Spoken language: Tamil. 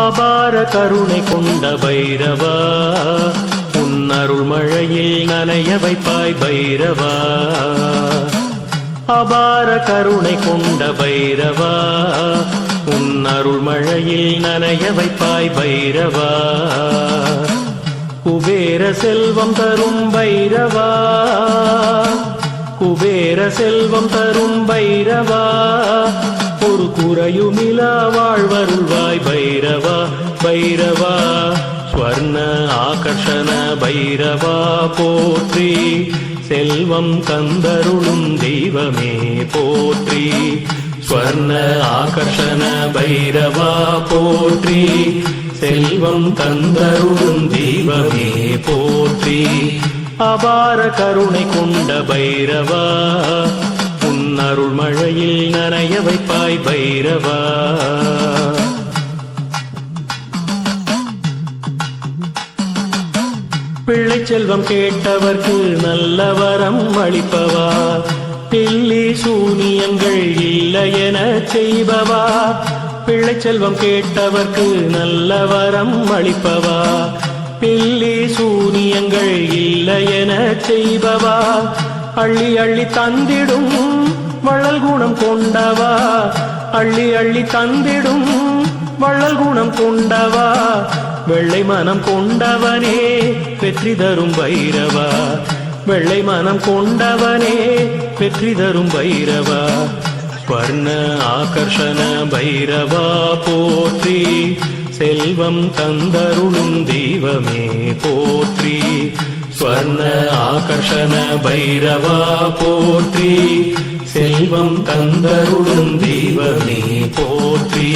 அபார கருணை கொண்ட பைரவா உன்னருள் மழையில் நனைய வைப்பாய் பைரவா. அபார கருணை கொண்ட பைரவா உன்னருள் மழையில் நனைய வைப்பாய் பைரவா. குபேர செல்வம் தரும் பைரவா குபேர செல்வம் தரும் பைரவா. ஒரு வாழ்வருள்வாய் பைரவா பைரவா. ஸ்வர்ண ஆகர்ஷண பைரவா போற்றி. செல்வம் தந்தருளும் தெய்வமே போற்றி. ஸ்வர்ண ஆகர்ஷண பைரவா போற்றி. செல்வம் தந்தருளும் தெய்வமே போற்றி. அபார கருணை கொண்ட பைரவா அருள் மழையில் நனைய வைப்பாய் பைரவா. பிள்ளை செல்வம் கேட்டவர்க்கு நல்ல வரம் அளிப்பவா. பில்லி சூனியங்கள் இல்லை என செய்பவா. பிள்ளை செல்வம் கேட்டவர்க்கு நல்ல வரம் அளிப்பவா. பில்லி சூனியங்கள் இல்லை என செய்பவா. அள்ளி அள்ளி தந்திடும் வள்ளல் குணம் கொண்டவா? அள்ளி அள்ளி தந்திடும் வள்ளல் குணம் கொண்டவா? வெள்ளை மனம் கொண்டவனே வெற்றி தரும் பைரவா. வெள்ளை மனம் கொண்டவனே வெற்றி தரும் பைரவா. வர்ண ஆகர்ஷண பைரவா போற்றி செல்வம் தந்தருளும் தெய்வமே போற்றி. ஸ்வர்ண ஆகர்ஷண பைரவா போற்றி செல்வம் தந்தருளும் தெய்வமே போற்றி.